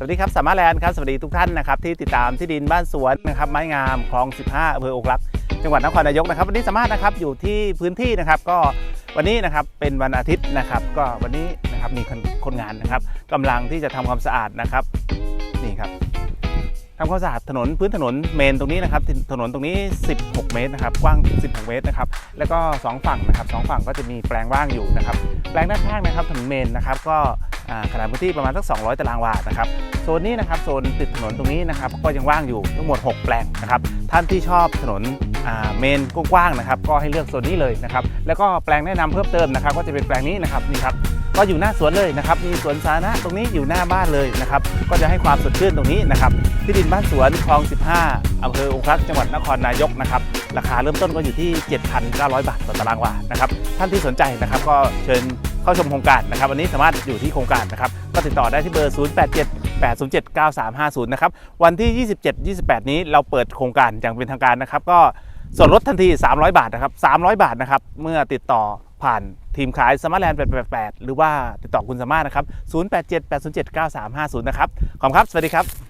สวัสดีครับสามารถแลนด์ครับสวัสดีทุกท่านนะครับที่ติดตามที่ดินบ้านสวนนะครับไม้งามคลอง 15อำเภออกลักจังหวัดนครนายกนะครับ วันนี้สามารถนะครับอยู่ที่พื้นที่นะครับก็วันนี้นะครับเป็นวันอาทิตย์นะครับ ก็วันนี้นะครับมีคนคนงานนะครับกำลังที่จะทำความสะอาดนะครับนี่ครับทำความสะอาดถนนพื้นถนนเมนตรงนี้นะครับถนนตรงนี้ 16 เมตรนะครับกว้าง 16 เมตรนะครับแล้วก็สองฝั่งนะครับสองฝั่งก็จะมีแปลงว่างอยู่นะครับแปลงด้านข้างนะครับถนนเมนนะครับก็ ขนาดพื้นที่ประมาณสัก 200 ตารางวานะครับโซนนี้นะครับโซนติดถนนตรงนี้นะครับก็ยังว่างอยู่ทั้งหมด 6 แปลงนะครับท่านที่ชอบถนนเมนกว้างๆนะครับก็ให้เลือกโซนนี้เลยนะครับแล้วก็แปลงแนะนำเพิ่มเติมนะครับก็จะเป็นแปลงนี้นะครับนี่ครับก็อยู่หน้าสวนเลยนะครับ มีสวนสาธารณะตรงนี้อยู่หน้าบ้านเลยนะครับ ก็จะให้ความสดชื่นตรงนี้นะครับ ที่ดินบ้านสวนคลอง 15อำเภอองครักษ์จังหวัดนครนายกนะครับ ราคาเริ่มต้นก็อยู่ที่ 7,900 บาทต่อตารางวา นะครับ ท่านที่สนใจนะครับก็เชิญ เข้าชมโครงการนะครับวันนี้สามารถอยู่ที่โครงการนะครับก็ติดต่อได้ที่เบอร์ 087 807 9350 นะครับ วันที่ 27 28 นี้เราเปิดโครงการอย่างเป็นทางการนะครับ ก็ส่วนลดทันที 300 บาทนะครับ 300 บาทนะครับ เมื่อติดต่อผ่านทีมขายสมาร์ทแลนด์888 หรือว่าติดต่อคุณสามารถนะครับ 087 807 9350 นะครับ ขอบคุณครับ สวัสดีครับ